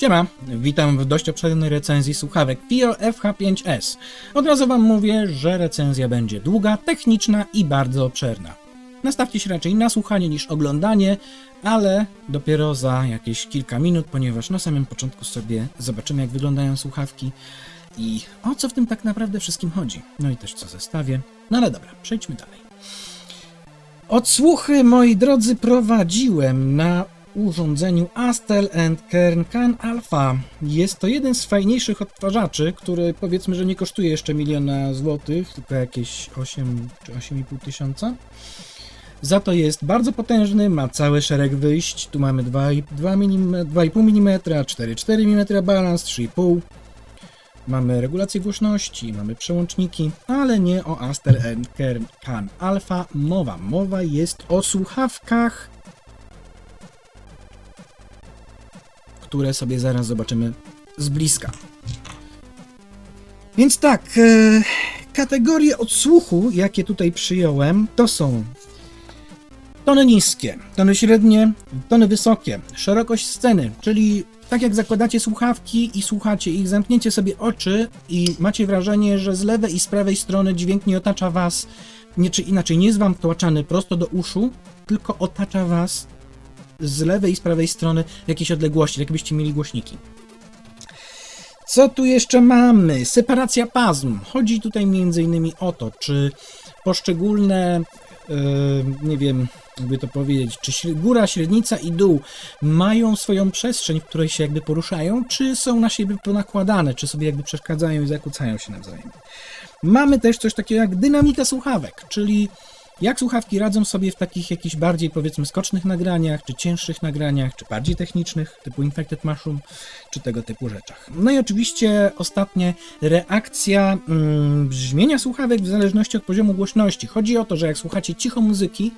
Siema, witam w dość obszernej recenzji słuchawek FIO FH5S. Od razu wam mówię, że recenzja będzie długa, techniczna i bardzo obszerna. Nastawcie się raczej na słuchanie niż oglądanie, ale dopiero za jakieś kilka minut, ponieważ na samym początku sobie zobaczymy jak wyglądają słuchawki i o co w tym tak naprawdę wszystkim chodzi. No i też co zestawię. No ale dobra, przejdźmy dalej. Odsłuchy, moi drodzy, prowadziłem na urządzeniu Astel Kern Can Alpha. Jest to jeden z fajniejszych odtwarzaczy, który powiedzmy, że nie kosztuje jeszcze miliona złotych, tylko jakieś 8 czy 8,5 tysiąca. Za to jest bardzo potężny, ma cały szereg wyjść. Tu mamy 2,5 mm, 2,5 mm 4,4 mm balans, 3,5 Mamy regulację głośności, mamy przełączniki, ale nie o Astel Kern Can Alpha mowa. Mowa jest o słuchawkach które sobie zaraz zobaczymy z bliska. Więc tak, e, kategorie odsłuchu, jakie tutaj przyjąłem, to są tony niskie, tony średnie, tony wysokie, szerokość sceny, czyli tak jak zakładacie słuchawki i słuchacie ich, zamknięcie sobie oczy i macie wrażenie, że z lewej i z prawej strony dźwięk nie otacza was, nie, czy inaczej, nie jest wam wtłaczany prosto do uszu, tylko otacza was z lewej i z prawej strony jakiejś odległości, tak jakbyście mieli głośniki. Co tu jeszcze mamy? Separacja pasm. Chodzi tutaj innymi o to, czy poszczególne, yy, nie wiem, jakby to powiedzieć, czy góra, średnica i dół mają swoją przestrzeń, w której się jakby poruszają, czy są na siebie ponakładane, czy sobie jakby przeszkadzają i zakłócają się nawzajem. Mamy też coś takiego jak dynamika słuchawek, czyli jak słuchawki radzą sobie w takich jakichś bardziej powiedzmy skocznych nagraniach, czy cięższych nagraniach, czy bardziej technicznych, typu Infected Mushroom, czy tego typu rzeczach. No i oczywiście ostatnie, reakcja mm, brzmienia słuchawek w zależności od poziomu głośności. Chodzi o to, że jak słuchacie cicho muzyki,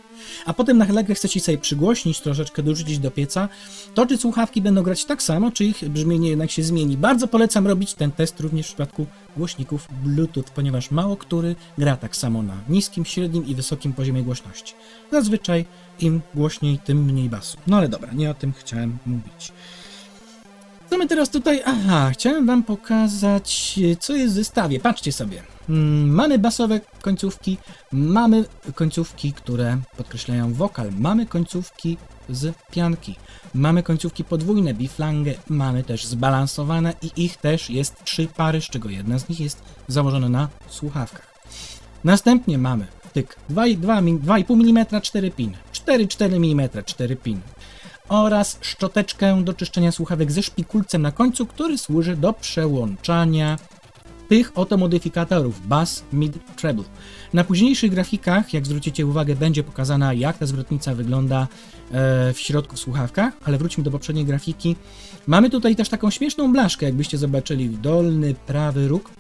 a potem nagle chcecie sobie przygłośnić, troszeczkę dorzucić do pieca, to czy słuchawki będą grać tak samo, czy ich brzmienie jednak się zmieni. Bardzo polecam robić ten test również w przypadku głośników Bluetooth, ponieważ mało który gra tak samo na niskim, średnim i wysokim poziomie głośności. Zazwyczaj im głośniej, tym mniej basu. No ale dobra, nie o tym chciałem mówić. Co my teraz tutaj? Aha, chciałem wam pokazać, co jest w zestawie. Patrzcie sobie. Mm, mamy basowe końcówki, mamy końcówki, które podkreślają wokal, mamy końcówki z pianki, mamy końcówki podwójne, biflange, mamy też zbalansowane i ich też jest trzy pary, z czego jedna z nich jest założona na słuchawkach. Następnie mamy tyk 2,5 mm 4 pin, 4,4 mm 4 pin oraz szczoteczkę do czyszczenia słuchawek ze szpikulcem na końcu, który służy do przełączania tych oto modyfikatorów bass, mid, treble. Na późniejszych grafikach, jak zwrócicie uwagę, będzie pokazana jak ta zwrotnica wygląda e, w środku w słuchawkach, ale wróćmy do poprzedniej grafiki. Mamy tutaj też taką śmieszną blaszkę, jakbyście zobaczyli dolny prawy róg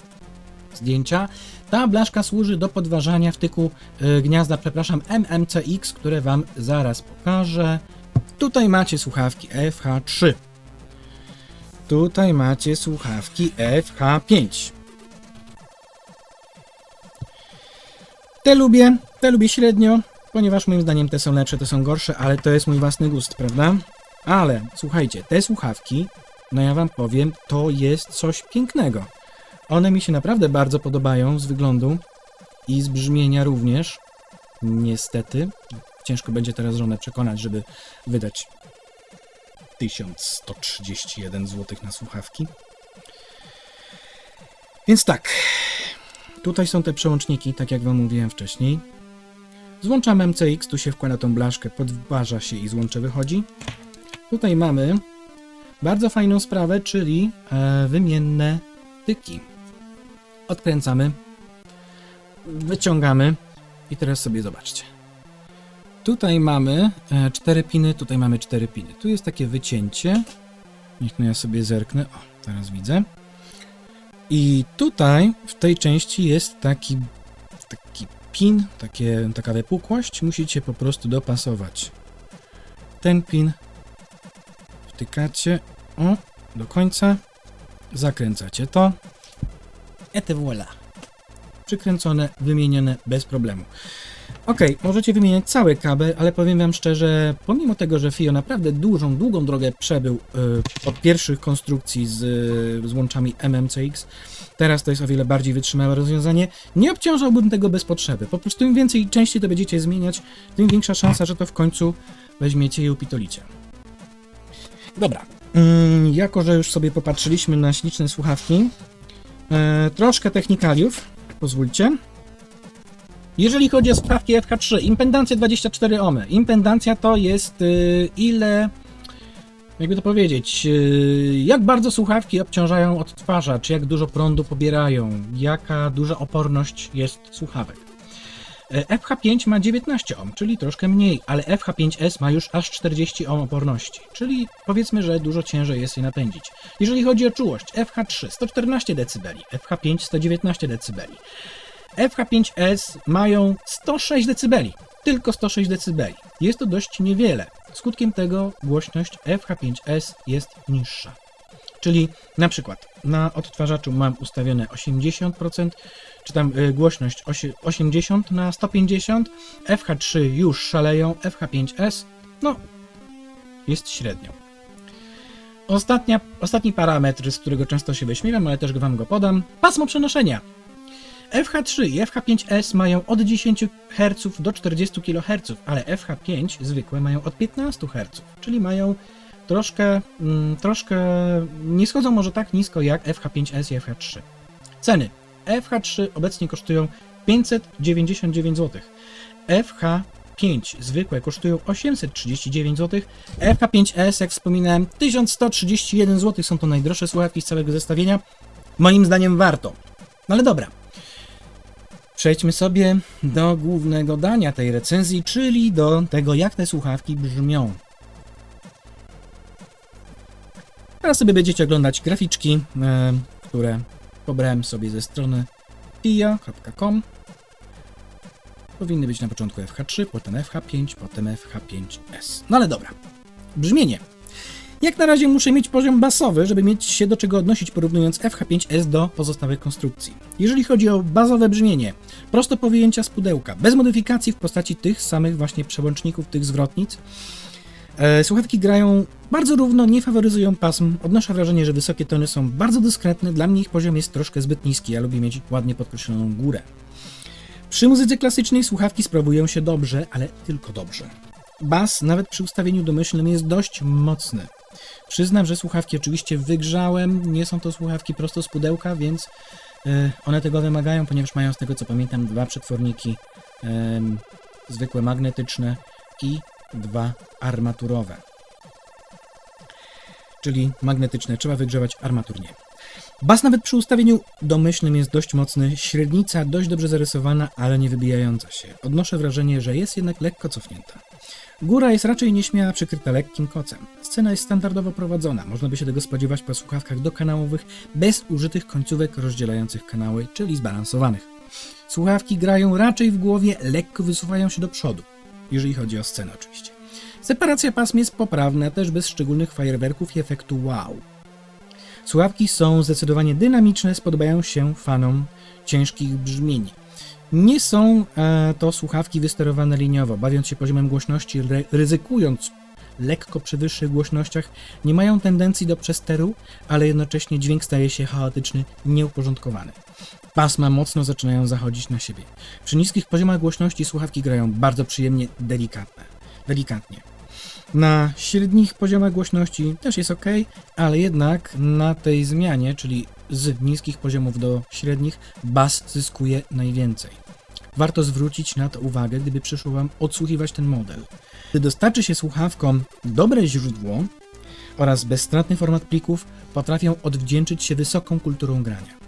zdjęcia. Ta blaszka służy do podważania wtyku e, gniazda, przepraszam, MMCX, które Wam zaraz pokażę. Tutaj macie słuchawki FH3. Tutaj macie słuchawki FH5. Te lubię, te lubię średnio, ponieważ moim zdaniem te są lepsze, te są gorsze, ale to jest mój własny gust, prawda? Ale słuchajcie, te słuchawki, no ja wam powiem, to jest coś pięknego. One mi się naprawdę bardzo podobają z wyglądu i z brzmienia również. Niestety, ciężko będzie teraz żonę przekonać, żeby wydać 1131 zł na słuchawki. Więc tak, Tutaj są te przełączniki, tak jak Wam mówiłem wcześniej. Złączam MCX, tu się wkłada tą blaszkę, podważa się i złącze wychodzi. Tutaj mamy bardzo fajną sprawę, czyli e, wymienne tyki. Odkręcamy, wyciągamy i teraz sobie zobaczcie. Tutaj mamy e, cztery piny, tutaj mamy cztery piny. Tu jest takie wycięcie. Niech no ja sobie zerknę. O, teraz widzę. I tutaj w tej części jest taki, taki pin, takie, taka wypukłość. Musicie po prostu dopasować ten pin. Wtykacie o, do końca. Zakręcacie to. Et voilà. Przykręcone, wymienione bez problemu. Okej, możecie wymieniać cały kabel, ale powiem wam szczerze, pomimo tego, że FIO naprawdę dużą, długą drogę przebył y, od pierwszych konstrukcji z, y, z łączami MMCX, teraz to jest o wiele bardziej wytrzymałe rozwiązanie, nie obciążałbym tego bez potrzeby. Po prostu im więcej i częściej to będziecie zmieniać, tym większa szansa, że to w końcu weźmiecie i upitolicie. Dobra, mm, jako że już sobie popatrzyliśmy na śliczne słuchawki, e, troszkę technikaliów, pozwólcie. Jeżeli chodzi o słuchawki FH3, impedancja 24 ohmy. Impedancja to jest y, ile, jakby to powiedzieć, y, jak bardzo słuchawki obciążają odtwarzacz, jak dużo prądu pobierają, jaka duża oporność jest słuchawek. E, FH5 ma 19 ohm, czyli troszkę mniej, ale FH5S ma już aż 40 ohm oporności, czyli powiedzmy, że dużo ciężej jest je napędzić. Jeżeli chodzi o czułość, FH3 114 dB, FH5 119 dB. FH5S mają 106 dB, tylko 106 dB. Jest to dość niewiele. Skutkiem tego głośność FH5S jest niższa. Czyli na przykład na odtwarzaczu mam ustawione 80%, czy tam y, głośność osie- 80 na 150, FH3 już szaleją, FH5S no jest średnio. Ostatnia, ostatni parametr, z którego często się wyśmiewam, ale też wam go podam, pasmo przenoszenia. FH3 i FH5S mają od 10 Hz do 40 kHz, ale FH5 zwykłe mają od 15 Hz, czyli mają troszkę, mm, troszkę nie schodzą może tak nisko jak FH5S i FH3. Ceny. FH3 obecnie kosztują 599 zł. FH5 zwykłe kosztują 839 zł. FH5S, jak wspominałem, 1131 zł. Są to najdroższe słuchawki z całego zestawienia. Moim zdaniem warto. No ale dobra. Przejdźmy sobie do głównego dania tej recenzji, czyli do tego, jak te słuchawki brzmią. Teraz sobie będziecie oglądać graficzki, e, które pobrałem sobie ze strony tia.com. Powinny być na początku FH3, potem FH5, potem FH5S. No ale dobra. Brzmienie. Jak na razie muszę mieć poziom basowy, żeby mieć się do czego odnosić porównując FH5S do pozostałych konstrukcji. Jeżeli chodzi o bazowe brzmienie, prosto po wyjęcia z pudełka, bez modyfikacji w postaci tych samych właśnie przełączników, tych zwrotnic, E, Słuchawki grają bardzo równo, nie faworyzują pasm. Odnoszę wrażenie, że wysokie tony są bardzo dyskretne. Dla mnie ich poziom jest troszkę zbyt niski. Ja lubię mieć ładnie podkreśloną górę. Przy muzyce klasycznej słuchawki sprawują się dobrze, ale tylko dobrze. Bas, nawet przy ustawieniu domyślnym, jest dość mocny. Przyznam, że słuchawki oczywiście wygrzałem. Nie są to słuchawki prosto z pudełka, więc e, one tego wymagają, ponieważ mają z tego co pamiętam dwa przetworniki zwykłe magnetyczne i dwa armaturowe. Czyli magnetyczne trzeba wygrzewać, armatur nie. Bas nawet przy ustawieniu domyślnym jest dość mocny, średnica dość dobrze zarysowana, ale nie wybijająca się. Odnoszę wrażenie, że jest jednak lekko cofnięta. Góra jest raczej nieśmiała, przykryta lekkim kocem. Scena jest standardowo prowadzona, można by się tego spodziewać po słuchawkach dokanałowych, bez użytych końcówek rozdzielających kanały, czyli zbalansowanych. Słuchawki grają raczej w głowie, lekko wysuwają się do przodu jeżeli chodzi o scenę oczywiście. Separacja pasm jest poprawna, też bez szczególnych fajerwerków i efektu wow. Słuchawki są zdecydowanie dynamiczne, spodobają się fanom ciężkich brzmień. Nie są e, to słuchawki wysterowane liniowo, bawiąc się poziomem głośności, ry- ryzykując lekko przy wyższych głośnościach, nie mają tendencji do przesteru, ale jednocześnie dźwięk staje się chaotyczny, nieuporządkowany. Pasma mocno zaczynają zachodzić na siebie. Przy niskich poziomach głośności słuchawki grają bardzo przyjemnie, delikatne, delikatnie. Na średnich poziomach głośności też jest ok, ale jednak na tej zmianie, czyli z niskich poziomów do średnich, bas zyskuje najwięcej. Warto zwrócić na to uwagę, gdyby przyszło Wam odsłuchiwać ten model. Gdy dostarczy się słuchawkom dobre źródło oraz bezstratny format plików, potrafią odwdzięczyć się wysoką kulturą grania.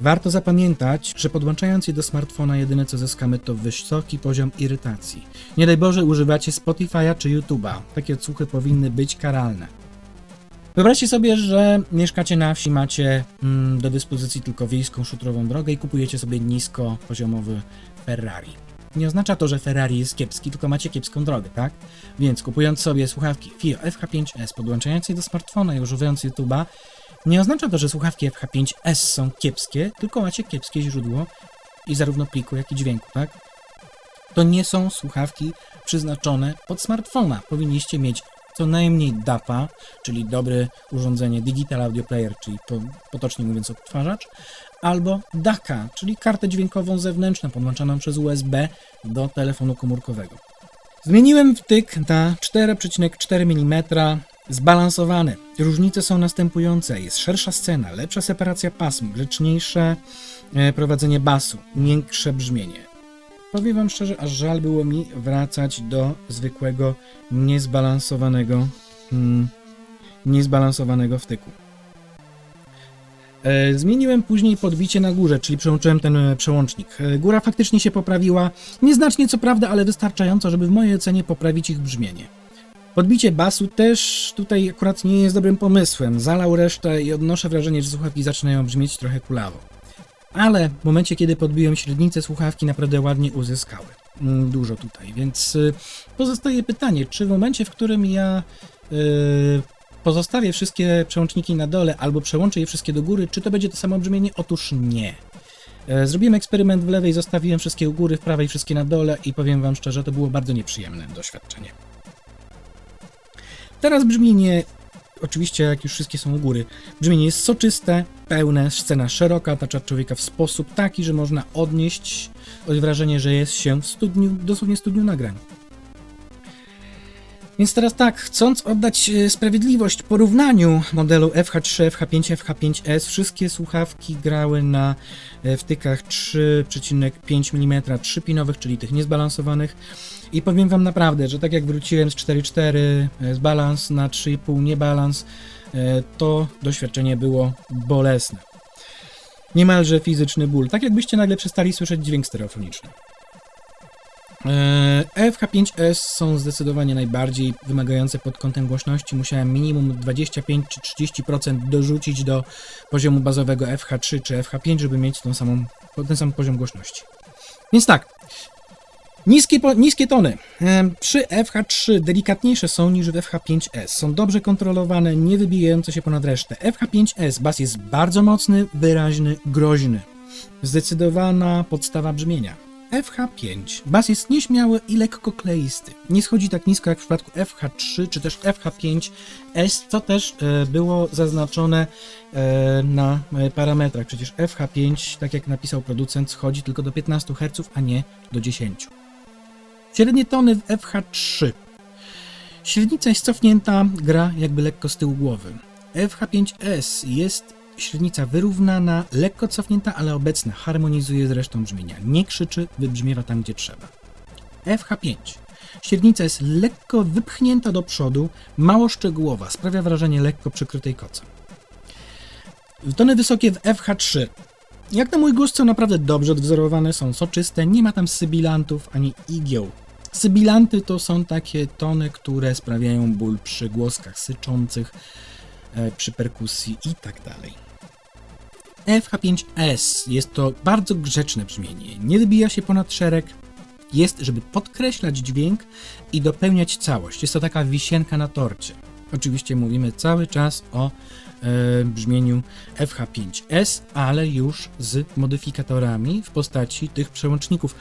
Warto zapamiętać, że podłączając je do smartfona jedyne co zyskamy to wysoki poziom irytacji. Nie daj Boże używacie Spotify'a czy YouTube'a. Takie odsłuchy powinny być karalne. Wyobraźcie sobie, że mieszkacie na wsi, macie mm, do dyspozycji tylko wiejską szutrową drogę i kupujecie sobie nisko poziomowy Ferrari. Nie oznacza to, że Ferrari jest kiepski, tylko macie kiepską drogę, tak? Więc kupując sobie słuchawki FIO FH5S, podłączając je do smartfona i używając YouTube'a, nie oznacza to, że słuchawki FH5S są kiepskie, tylko macie kiepskie źródło i zarówno pliku, jak i dźwięku, tak? To nie są słuchawki przeznaczone pod smartfona. Powinniście mieć co najmniej DAPA, czyli dobre urządzenie Digital Audio Player, czyli po, potocznie mówiąc odtwarzacz, albo DACA, czyli kartę dźwiękową zewnętrzną podłączoną przez USB do telefonu komórkowego. Zmieniłem wtyk na 4,4 mm zbalansowany. Różnice są następujące. Jest szersza scena, lepsza separacja pasm, grzeczniejsze e, prowadzenie basu, miększe brzmienie. Powiem wam szczerze, aż żal było mi wracać do zwykłego, niezbalansowanego, hmm, niezbalansowanego wtyku. E, Zmieniłem później podbicie na górze, czyli przełączyłem ten e, przełącznik. E, Góra faktycznie się poprawiła, nieznacznie co prawda, ale wystarczająco, żeby w mojej ocenie poprawić ich brzmienie. Podbicie basu też tutaj akurat nie jest dobrym pomysłem. Zalał resztę i odnoszę wrażenie, że słuchawki zaczynają brzmieć trochę kulawo. Ale w momencie, kiedy podbiłem średnicę, słuchawki naprawdę ładnie uzyskały. Mm, Dużo tutaj, więc y, pozostaje pytanie, czy w momencie, w którym ja y, pozostawię wszystkie przełączniki na dole albo przełączę je wszystkie do góry, czy to będzie to samo brzmienie? Otóż nie. E, Zrobiłem eksperyment w lewej, zostawiłem wszystkie u góry, w prawej wszystkie na dole i powiem wam szczerze, to było bardzo nieprzyjemne doświadczenie. Teraz brzmienie, oczywiście jak już wszystkie są u góry, brzmienie jest soczyste, pełne, scena szeroka, otacza człowieka w sposób taki, że można odnieść wrażenie, że jest się w studniu, dosłownie studniu nagrań. Więc teraz tak, chcąc oddać e, sprawiedliwość porównaniu modelu FH3, FH5, FH5S, wszystkie słuchawki grały na e, wtykach 3,5 mm 3-pinowych, czyli tych niezbalansowanych. I powiem wam naprawdę, że tak jak wróciłem z 4.4 e, z balans na 3,5 niebalans, to doświadczenie było bolesne. Niemalże fizyczny ból, tak jakbyście nagle przestali słyszeć dźwięk stereofoniczny. E, FH5S są zdecydowanie najbardziej wymagające pod kątem głośności. Musiałem minimum 25 czy 30% dorzucić do poziomu bazowego FH3 czy FH5, żeby mieć tą samą, ten sam poziom głośności. Więc tak, Niskie, niskie tony. Przy FH3 delikatniejsze są niż w FH5S. Są dobrze kontrolowane, nie wybijające się ponad resztę. FH5S bas jest bardzo mocny, wyraźny, groźny. Zdecydowana podstawa brzmienia. FH5 bas jest nieśmiały i lekko kleisty. Nie schodzi tak nisko jak w przypadku FH3 czy też FH5S, co też e, było zaznaczone e, na e, parametrach. Przecież FH5, tak jak napisał producent, schodzi tylko do 15 Hz, a nie do 10. Średnie tony w FH3. Średnica jest cofnięta, gra jakby lekko z tyłu głowy. FH5S jest średnica wyrównana, lekko cofnięta, ale obecna, harmonizuje z resztą brzmienia. Nie krzyczy, wybrzmiewa tam, gdzie trzeba. FH5. Średnica jest lekko wypchnięta do przodu, mało szczegółowa, sprawia wrażenie lekko przykrytej kocem. Tony wysokie w FH3. Jak na mój gust są naprawdę dobrze odwzorowane, są soczyste, nie ma tam sybilantów ani igieł. Sybilanty to są takie tony, które sprawiają ból przy głoskach syczących, e, przy perkusji i tak dalej. FH5S jest to bardzo grzeczne brzmienie, nie wybija się ponad szereg, jest, żeby podkreślać dźwięk i dopełniać całość. Jest to taka wisienka na torcie. Oczywiście mówimy cały czas o e, brzmieniu FH5S, ale już z modyfikatorami w postaci tych przełączników.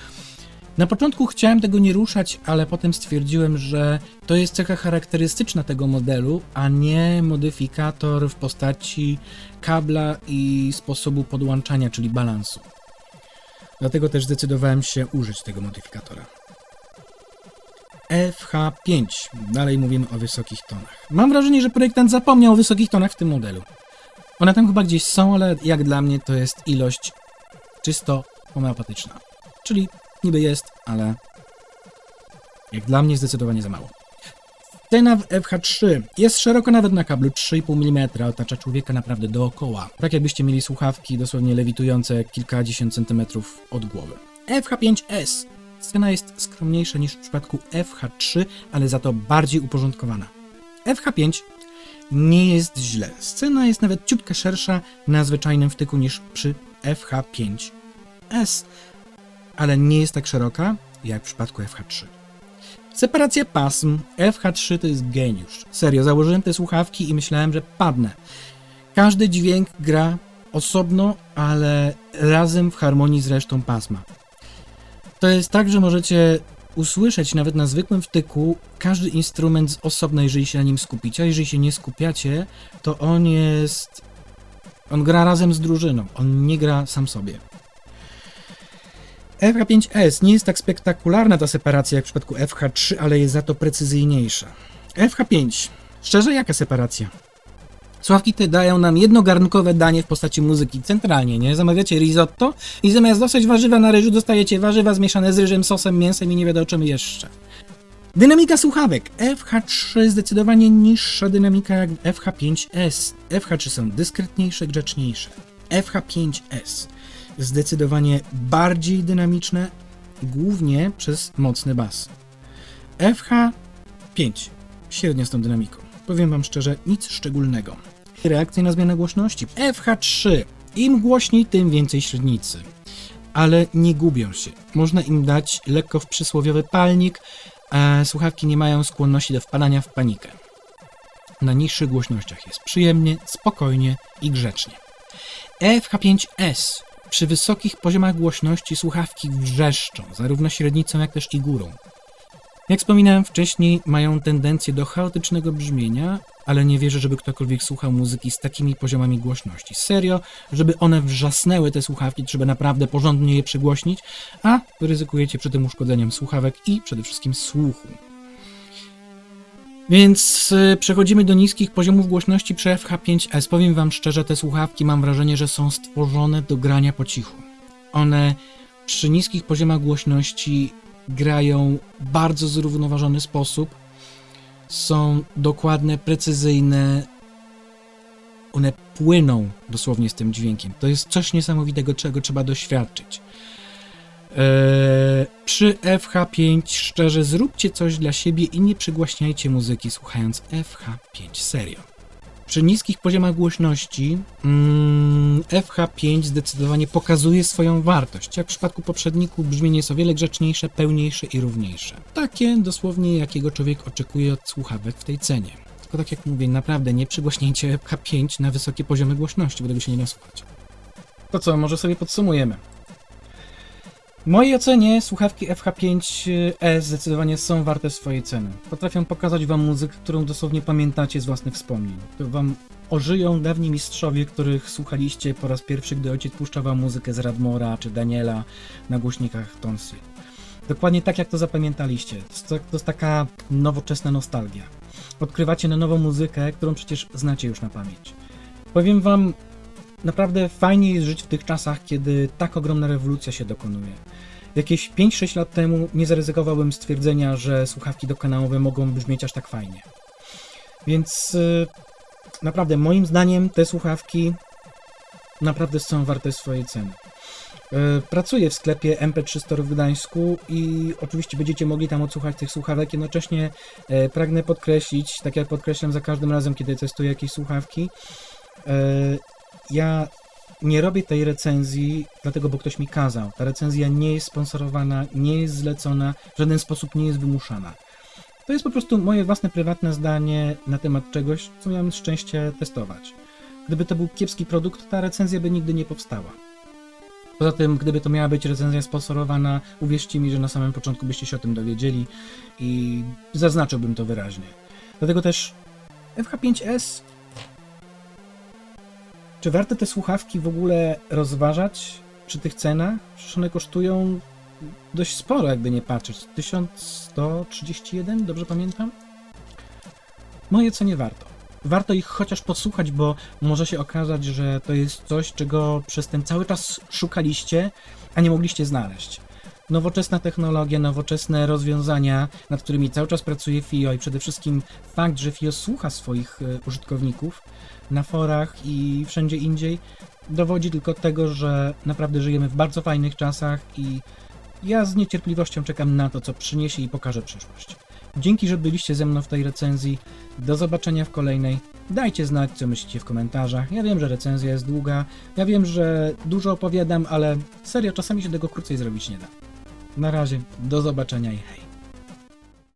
Na początku chciałem tego nie ruszać, ale potem stwierdziłem, że to jest cecha charakterystyczna tego modelu, a nie modyfikator w postaci kabla i sposobu podłączania, czyli balansu. Dlatego też zdecydowałem się użyć tego modyfikatora. FH5. Dalej mówimy o wysokich tonach. Mam wrażenie, że projektant zapomniał o wysokich tonach w tym modelu. One tam chyba gdzieś są, ale jak dla mnie to jest ilość czysto homeopatyczna. Czyli niby jest, ale jak dla mnie zdecydowanie za mało. Scena w FH3 jest szeroko nawet na kablu 3,5 mm, otacza człowieka naprawdę dookoła. Tak jakbyście mieli słuchawki dosłownie lewitujące kilkadziesiąt centymetrów od głowy. FH5S. Scena jest skromniejsza niż w przypadku FH3, ale za to bardziej uporządkowana. FH5 nie jest źle. Scena jest nawet ciutkę szersza na zwyczajnym wtyku niż przy FH5S, ale nie jest tak szeroka jak w przypadku FH3. Separacja pasm FH3 to jest geniusz. Serio, założyłem te słuchawki i myślałem, że padnę. Każdy dźwięk gra osobno, ale razem w harmonii z resztą pasma. To jest tak, że możecie usłyszeć nawet na zwykłym wtyku każdy instrument z osobna, jeżeli się na nim skupicie, a jeżeli się nie skupiacie, to on jest... On gra razem z drużyną, on nie gra sam sobie. FH5S nie jest tak spektakularna ta separacja jak w przypadku FH3, ale jest za to precyzyjniejsza. FH5. Szczerze, jaka separacja? Sławki te dają nam jednogarnkowe danie w postaci muzyki centralnie, nie? Zamawiacie risotto i zamiast dostać warzywa na ryżu, dostajecie warzywa zmieszane z ryżem, sosem, mięsem i nie wiadomo czym jeszcze. Dynamika słuchawek. FH3 zdecydowanie niższa dynamika jak w FH5S. FH3 są dyskretniejsze, grzeczniejsze. FH5S zdecydowanie bardziej dynamiczne, głównie przez mocny bas. FH5 średnio z tą dynamiką. Powiem wam szczerze, nic szczególnego. Reakcje na zmianę głośności. FH3. Im głośniej, tym więcej średnicy. Ale nie gubią się. Można im dać lekko w przysłowiowy palnik, a słuchawki nie mają skłonności do wpadania w panikę. Na niższych głośnościach jest przyjemnie, spokojnie i grzecznie. FH5S. Przy wysokich poziomach głośności słuchawki wrzeszczą, zarówno średnicą, jak też i górą. Jak wspominałem wcześniej, mają tendencję do chaotycznego brzmienia, ale nie wierzę, żeby ktokolwiek słuchał muzyki z takimi poziomami głośności. Serio, żeby one wrzasnęły te słuchawki, trzeba naprawdę porządnie je przygłośnić, a ryzykujecie przy tym uszkodzeniem słuchawek i przede wszystkim słuchu. Więc y, przechodzimy do niskich poziomów głośności przy FH5S. Powiem Wam szczerze, te słuchawki mam wrażenie, że są stworzone do grania po cichu. One przy niskich poziomach głośności grają w bardzo zrównoważony sposób. Są dokładne, precyzyjne. One płyną dosłownie z tym dźwiękiem. To jest coś niesamowitego, czego trzeba doświadczyć. Eee, przy FH5 szczerze zróbcie coś dla siebie i nie przygłaśniajcie muzyki słuchając FH5 serio. Przy niskich poziomach głośności mm, FH5 zdecydowanie pokazuje swoją wartość. Jak w przypadku poprzedników brzmienie jest o wiele grzeczniejsze, pełniejsze i równiejsze. Takie dosłownie jakiego człowiek oczekuje od słuchawek w tej cenie. Tylko tak jak mówię, naprawdę nie przygłaśniajcie FH5 na wysokie poziomy głośności, bo tego się nie da słuchać. To co, może sobie podsumujemy. W mojej ocenie słuchawki FH5S zdecydowanie są warte swojej ceny. Potrafią pokazać wam muzykę, którą dosłownie pamiętacie z własnych wspomnień. To wam ożyją dawni mistrzowie, których słuchaliście po raz pierwszy, gdy ojciec puszczał wam muzykę z Radmora czy Daniela na głośnikach Tonsil. Dokładnie tak, jak to zapamiętaliście. To jest, to jest taka nowoczesna nostalgia. Odkrywacie na nową muzykę, którą przecież znacie już na pamięć. Powiem wam, naprawdę fajnie jest żyć w tych czasach, kiedy tak ogromna rewolucja się dokonuje. Jakieś 5-6 lat temu nie zaryzykowałbym stwierdzenia, że słuchawki dokanałowe mogą brzmieć aż tak fajnie. Więc yy, naprawdę, moim zdaniem, te słuchawki naprawdę są warte swojej ceny. Yy, Pracuję w sklepie MP3 Store w Gdańsku i oczywiście będziecie mogli tam odsłuchać tych słuchawek. Jednocześnie yy, pragnę podkreślić, tak jak podkreślam za każdym razem, kiedy testuję jakieś słuchawki, yy, ja nie robię tej recenzji dlatego, bo ktoś mi kazał. Ta recenzja nie jest sponsorowana, nie jest zlecona, w żaden sposób nie jest wymuszana. To jest po prostu moje własne, prywatne zdanie na temat czegoś, co miałem szczęście testować. Gdyby to był kiepski produkt, ta recenzja by nigdy nie powstała. Poza tym, gdyby to miała być recenzja sponsorowana, uwierzcie mi, że na samym początku byście się o tym dowiedzieli i zaznaczyłbym to wyraźnie. Dlatego też FH5S czy warto te słuchawki w ogóle rozważać przy tych cenach? Przecież one kosztują dość sporo, jakby nie patrzeć. 1131, dobrze pamiętam? Moje co nie warto. Warto ich chociaż posłuchać, bo może się okazać, że to jest coś, czego przez ten cały czas szukaliście, a nie mogliście znaleźć. Nowoczesna technologia, nowoczesne rozwiązania, nad którymi cały czas pracuje FIO i przede wszystkim fakt, że FIO słucha swoich e, użytkowników na forach i wszędzie indziej, dowodzi tylko tego, że naprawdę żyjemy w bardzo fajnych czasach i ja z niecierpliwością czekam na to, co przyniesie i pokaże przyszłość. Dzięki, że byliście ze mną w tej recenzji. Do zobaczenia w kolejnej. Dajcie znać, co myślicie w komentarzach. Ja wiem, że recenzja jest długa. Ja wiem, że dużo opowiadam, ale serio, czasami się tego krócej zrobić nie da. Na razie, do zobaczenia i hej.